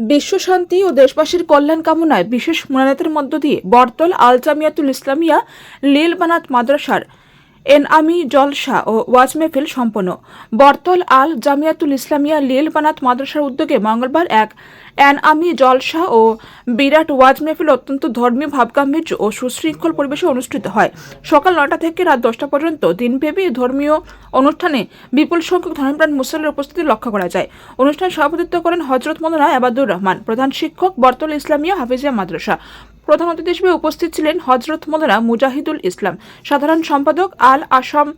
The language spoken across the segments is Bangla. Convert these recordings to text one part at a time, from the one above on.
বিশ্বশান্তি ও দেশবাসীর কল্যাণ কামনায় বিশেষ মোনাজাতের মধ্য দিয়ে বর্তল আলজামিয়াতুল ইসলামিয়া লীল বানাত মাদ্রাসার এনআমি জলসা ও ওয়াজ মেহফিল সম্পন্ন। বর্তল আল জামিয়াতুল ইসলামিয়া লীল বানাত মাদ্রাসার উদ্যোগে মঙ্গলবার এক এনআমি জলসা ও বিরাট ওয়াজ মেহফিল অত্যন্ত ধর্মীয় ভাবগাম্ভীর্য ও সুশৃঙ্খল পরিবেশে অনুষ্ঠিত হয়। সকাল নটা থেকে রাত দশটা পর্যন্ত দিনব্যাপী ধর্মীয় অনুষ্ঠানে বিপুল সংখ্যক ধর্মপ্রাণ মুসল্লির উপস্থিতি লক্ষ্য করা যায়। অনুষ্ঠানে সভাপতিত্ব করেন হজরত মৌলানা আবাদুর রহমান, প্রধান শিক্ষক বর্তল ইসলামিয়া হাফিজিয়া মাদ্রাসা প্রধান অতিথি হিসেবে উপস্থিত ছিলেন হজরত মৌলানা মুজাহিদুল ইসলাম, সাধারণ সম্পাদক আল আসাম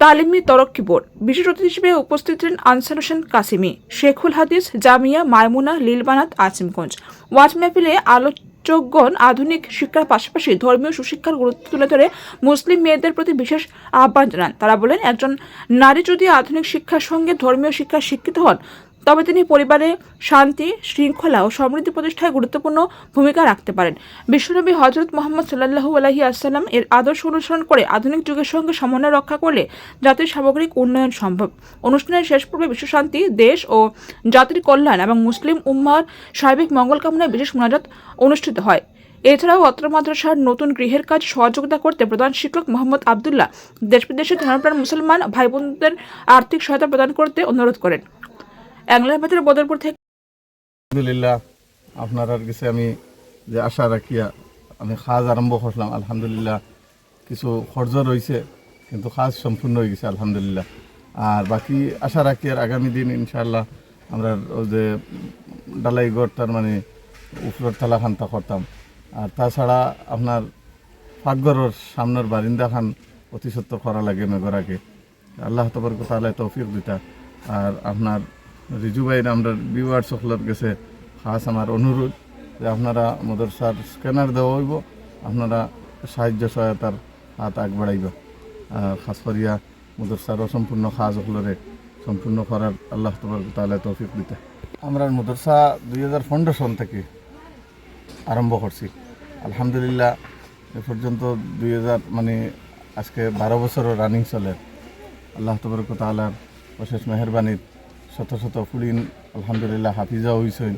তালিমি তরক্কি বোর্ড। বিশেষ অতিথি হিসেবে উপস্থিত ছিলেন আনসার হোসেন কাসিমি, শেখুল হাদিস, জামিয়া মায়মুনা লীলবানাত, আসিমগঞ্জ। ওয়াজ মেহফিলে আলোচকগণ আধুনিক শিক্ষার পাশাপাশি ধর্মীয় সুশিক্ষার গুরুত্ব তুলে ধরে মুসলিম মেয়েদের প্রতি বিশেষ আহ্বান জানান। তারা বলেন, একজন নারী যদি আধুনিক শিক্ষার সঙ্গে ধর্মীয় শিক্ষা শিক্ষিত হন তবে তিনি পরিবারে শান্তি, শৃঙ্খলা ও সমৃদ্ধি প্রতিষ্ঠায় গুরুত্বপূর্ণ ভূমিকা রাখতে পারেন। বিশ্বনবী হজরত মোহাম্মদ সাল্লাহু আলহি আসসালাম এর আদর্শ অনুসরণ করে আধুনিক যুগের সঙ্গে সমন্বয় রক্ষা করলে জাতির সামগ্রিক উন্নয়ন সম্ভব। অনুষ্ঠানের শেষ পর্বে বিশ্বশান্তি দেশ ও জাতির কল্যাণ এবং মুসলিম উম্মার সার্বিক মঙ্গল কামনায় বিশেষ মোনাজাত অনুষ্ঠিত হয়। এছাড়াও অত্র মাদ্রাসার নতুন গৃহের কাজ সহযোগিতা করতে প্রধান শিক্ষক মোহাম্মদ আবদুল্লাহ দেশ বিদেশের ধর্মপ্রাণ মুসলমান ভাই বোনদের আর্থিক সহায়তা প্রদান করতে অনুরোধ করেন। বাজার বদরপুর থেকে আলহামদুলিল্লাহ, আপনার কাছে আমি যে আশা রাখিয়া আমি কাজ আরম্ভ করলাম, আলহামদুলিল্লাহ। কিছু খরচ রয়েছে, কিন্তু কাজ সম্পূর্ণ হয়ে গেছে, আলহামদুলিল্লাহ। আর বাকি আশা রাখি আর আগামী দিন ইনশাআল্লাহ আমরা যে ডালাই গড় তার মানে উপরের তালা খানটা করতাম। আর তাছাড়া আপনার পাকঘরের সামনের বারিন্দা খান অতি করা লাগে মেঘরাকে। আল্লাহ তবর তাহলে তৌফিক দিতা। আর আপনার রিজু ভাইয়ের আমরা ভিউয়ার সকলের গেছে খাস আমার অনুরোধ যে আপনারা মদরসার স্ক্যানার দেওয়া হইব, আপনারা সাহায্য সহায়তার হাত আগবাড়াইব। আর খাস করিয়া মদরসার অসম্পূর্ণ খাজ সকলরে সম্পূর্ণ করার আল্লাহ তাহলে তৌফিক দিতে। আমরা মদরসা দুই হাজার পনেরো সন থেকে আরম্ভ করছি। আলহামদুলিল্লাহ, এ পর্যন্ত দুই হাজার মানে আজকে বারো বছরও রানিং চলে। আল্লাহ তবরক অশেষ মেহরবানির শত শত ফুলিন আলহামদুলিল্লাহ হাফিজা হইছেন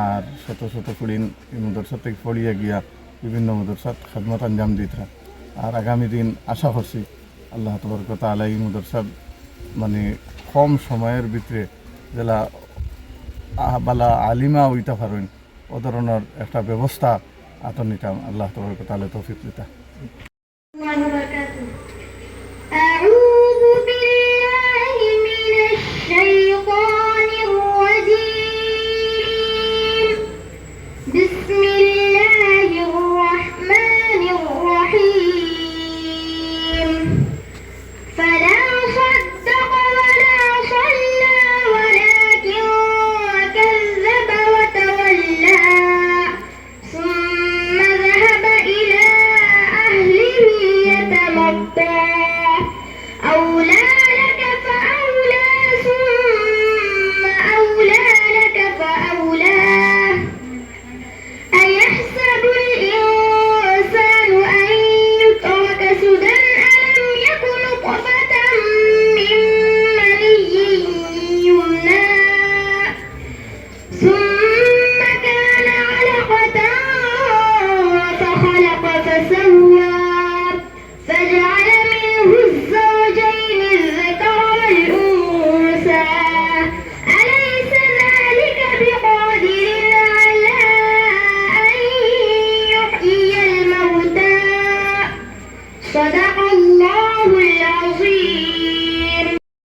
আর শত শত ফুলিন এই মদরসা থেকে পড়িয়া গিয়া বিভিন্ন মদরসাত খাদমত আঞ্জাম দিতা আর আগামী দিন আশা করছি আল্লাহ তবরক তালা এই মদরসার মানে কম সময়ের ভিতরে আহ, বালা আলিমা উইতা পারেন ও ধরনের একটা ব্যবস্থা আত নিতাম। আল্লাহ তবরক তালে তৌফিক দিতা।